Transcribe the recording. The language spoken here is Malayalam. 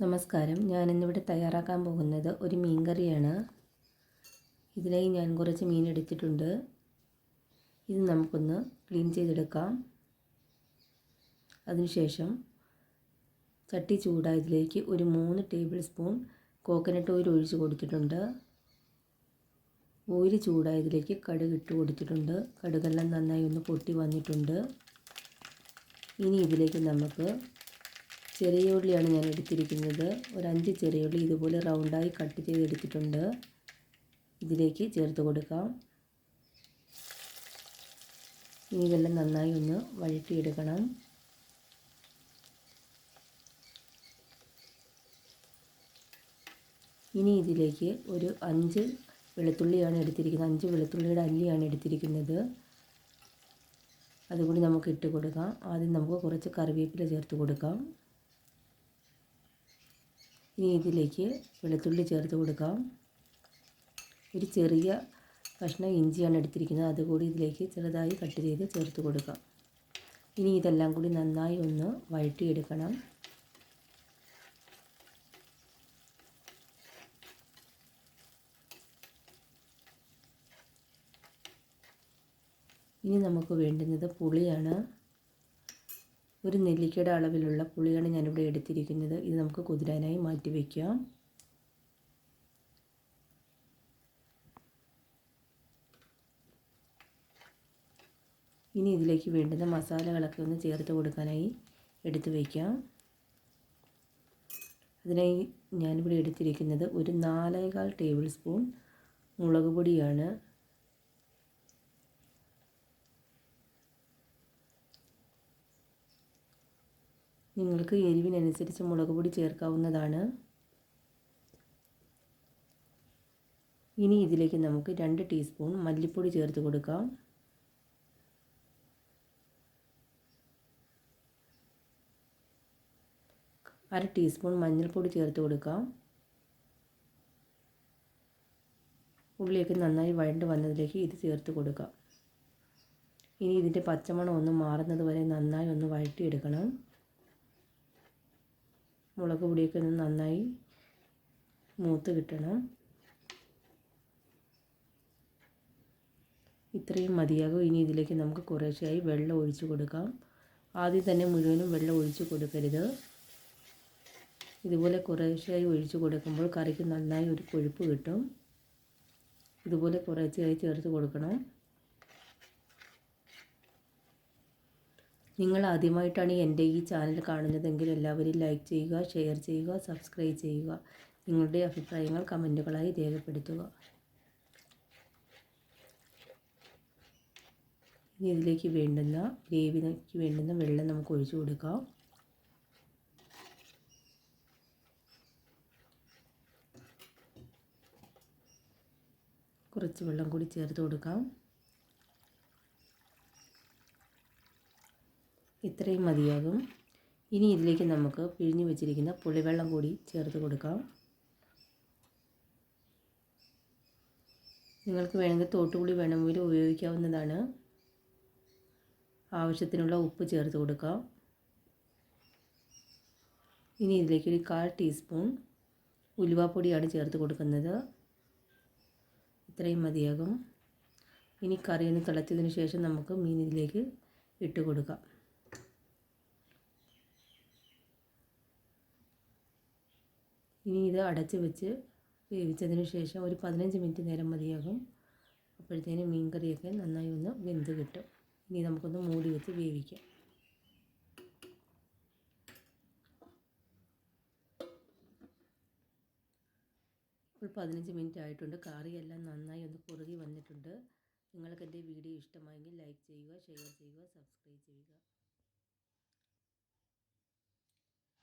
നമസ്കാരം. ഞാനിന്നിവിടെ തയ്യാറാക്കാൻ പോകുന്നത് ഒരു മീൻ കറിയാണ് ഇതിനായി ഞാൻ കുറച്ച് മീൻ എടുത്തിട്ടുണ്ട്. ഇത് നമുക്കൊന്ന് ക്ലീൻ ചെയ്തെടുക്കാം. അതിനുശേഷം ചട്ടി ചൂടായതിലേക്ക് ഒരു മൂന്ന് ടേബിൾ സ്പൂൺ കോക്കനട്ട് ഓയിൽ ഒഴിച്ച് കൊടുത്തിട്ടുണ്ട്. ഓയിൽ ചൂടായതിലേക്ക് കടുക് ഇട്ട് കൊടുത്തിട്ടുണ്ട്. കടുകെല്ലാം നന്നായി ഒന്ന് പൊട്ടി വന്നിട്ടുണ്ട്. ഇനി ഇതിലേക്ക് നമുക്ക് ചെറിയ ഉള്ളിയാണ് ഞാൻ എടുത്തിരിക്കുന്നത്. ഒരു അഞ്ച് ചെറിയ ഉള്ളി ഇതുപോലെ റൗണ്ടായി കട്ട് ചെയ്ത് ചെയ്തെടുത്തിട്ടുണ്ട്. ഇതിലേക്ക് ചേർത്ത് കൊടുക്കാം. ഇനി ഇതെല്ലാം നന്നായി ഒന്ന് വഴറ്റിയെടുക്കണം. ഇനി ഇതിലേക്ക് ഒരു അഞ്ച് വെളുത്തുള്ളിയാണ് എടുത്തിരിക്കുന്നത്. അഞ്ച് വെളുത്തുള്ളിയുടെ അല്ലിയാണ് എടുത്തിരിക്കുന്നത്. അതുകൂടി നമുക്ക് ഇട്ട് കൊടുക്കാം. ആദ്യം നമുക്ക് കുറച്ച് കറിവേപ്പില ചേർത്ത് കൊടുക്കാം. ഇനി ഇതിലേക്ക് വെളുത്തുള്ളി ചേർത്ത് കൊടുക്കാം. ഒരു ചെറിയ കഷ്ണം ഇഞ്ചിയാണ് എടുത്തിരിക്കുന്നത്. അതുകൂടി ഇതിലേക്ക് ചെറുതായി കട്ട് ചെയ്ത് ചേർത്ത് കൊടുക്കാം. ഇനി ഇതെല്ലാം കൂടി നന്നായി ഒന്ന് വഴറ്റിയെടുക്കണം. ഇനി നമുക്ക് വേണ്ടുന്നത് പുളിയാണ്. ഒരു നെല്ലിക്കയുടെ അളവിലുള്ള പുളിയാണ് ഞാനിവിടെ എടുത്തിരിക്കുന്നത്. ഇത് നമുക്ക് കുതിരാനായി മാറ്റി വയ്ക്കാം ഇനി ഇതിലേക്ക് വേണ്ടുന്ന മസാലകളൊക്കെ ഒന്ന് ചേർത്ത് കൊടുക്കാനായി എടുത്ത് വയ്ക്കാം അതിനായി ഞാനിവിടെ എടുത്തിരിക്കുന്നത് ഒരു നാലേകാൽ ടേബിൾ സ്പൂൺ മുളക് പൊടിയാണ്. നിങ്ങൾക്ക് എരിവിനനുസരിച്ച് മുളക് പൊടി ചേർക്കാവുന്നതാണ്. ഇനി ഇതിലേക്ക് നമുക്ക് രണ്ട് ടീസ്പൂൺ മല്ലിപ്പൊടി ചേർത്ത് കൊടുക്കാം. അര ടീസ്പൂൺ മഞ്ഞൾപ്പൊടി ചേർത്ത് കൊടുക്കാം. ഉള്ളിയൊക്കെ നന്നായി വഴണ്ട് വന്നതിലേക്ക് ഇത് ചേർത്ത് കൊടുക്കാം. ഇനി ഇതിന്റെ പച്ചമണം ഒന്ന് മാറുന്നത് വരെ നന്നായി ഒന്ന് വഴറ്റിയെടുക്കണം. മുളക് പൊടിയൊക്കെ ഒന്ന് നന്നായി മൂത്ത് കിട്ടണം. ഇത്രയും മതിയാകും. ഇനി ഇതിലേക്ക് നമുക്ക് കുറേശ്ശെയായി വെള്ളം ഒഴിച്ച് കൊടുക്കാം. ആദ്യം തന്നെ മുഴുവനും വെള്ളം ഒഴിച്ച് കൊടുക്കരുത്. ഇതുപോലെ കുറേശ്ശെയായി ഒഴിച്ച് കൊടുക്കുമ്പോൾ കറിക്ക് നന്നായി ഒരു കൊഴുപ്പ് കിട്ടും. ഇതുപോലെ കുറേശ്ശെയായി ചേർത്ത് കൊടുക്കണം. നിങ്ങൾ ആദ്യമായിട്ടാണ് എന്റെ ഈ ചാനൽ കാണുന്നതെങ്കിൽ എല്ലാവരും ലൈക്ക് ചെയ്യുക ഷെയർ ചെയ്യുക സബ്സ്ക്രൈബ് ചെയ്യുക. നിങ്ങളുടെ അഭിപ്രായങ്ങൾ കമന്റുകളായി രേഖപ്പെടുത്തുക. ഇനി ഇതിലേക്ക് വേണ്ടുന്ന ഗ്രേവിക്ക് വേണ്ടുന്ന വെള്ളം നമുക്ക് ഒഴിച്ചു കൊടുക്കാം. കുറച്ച് വെള്ളം കൂടി ചേർത്ത് കൊടുക്കാം. ഇത്രയും മതിയാകും. ഇനി ഇതിലേക്ക് നമുക്ക് പിഴിഞ്ഞ് വെച്ചിരിക്കുന്ന പുളിവെള്ളം കൂടി ചേർത്ത് കൊടുക്കാം. നിങ്ങൾക്ക് വേണമെങ്കിൽ തോട്ടുപുളി വേണമെങ്കിൽ ഉപയോഗിക്കാവുന്നതാണ്. ആവശ്യത്തിനുള്ള ഉപ്പ് ചേർത്ത് കൊടുക്കാം. ഇനി ഇതിലേക്ക് ഒരു കാൽ ടീസ്പൂൺ ഉലുവാപ്പൊടിയാണ് ചേർത്ത് കൊടുക്കുന്നത്. ഇത്രയും മതിയാകും. ഇനി കറി ഒന്ന് തിളച്ചതിന് ശേഷം നമുക്ക് മീൻ ഇതിലേക്ക് ഇട്ട് കൊടുക്കാം. ഇനി ഇത് അടച്ച് വെച്ച് വേവിച്ചതിന് ശേഷം ഒരു പതിനഞ്ച് മിനിറ്റ് നേരം മതിയാകും. അപ്പോഴത്തേനും മീൻ കറിയൊക്കെ നന്നായി ഒന്ന് വെന്ത് കിട്ടും. ഇനി നമുക്കൊന്ന് മൂടി വെച്ച് വേവിക്കാം. ഇപ്പോൾ പതിനഞ്ച് മിനിറ്റ് ആയിട്ടുണ്ട്. കറിയെല്ലാം നന്നായി ഒന്ന് കുറുകി വന്നിട്ടുണ്ട്. നിങ്ങൾക്ക് എന്റെ വീഡിയോ ഇഷ്ടമായെങ്കിൽ ലൈക്ക് ചെയ്യുക ഷെയർ ചെയ്യുക സബ്സ്ക്രൈബ്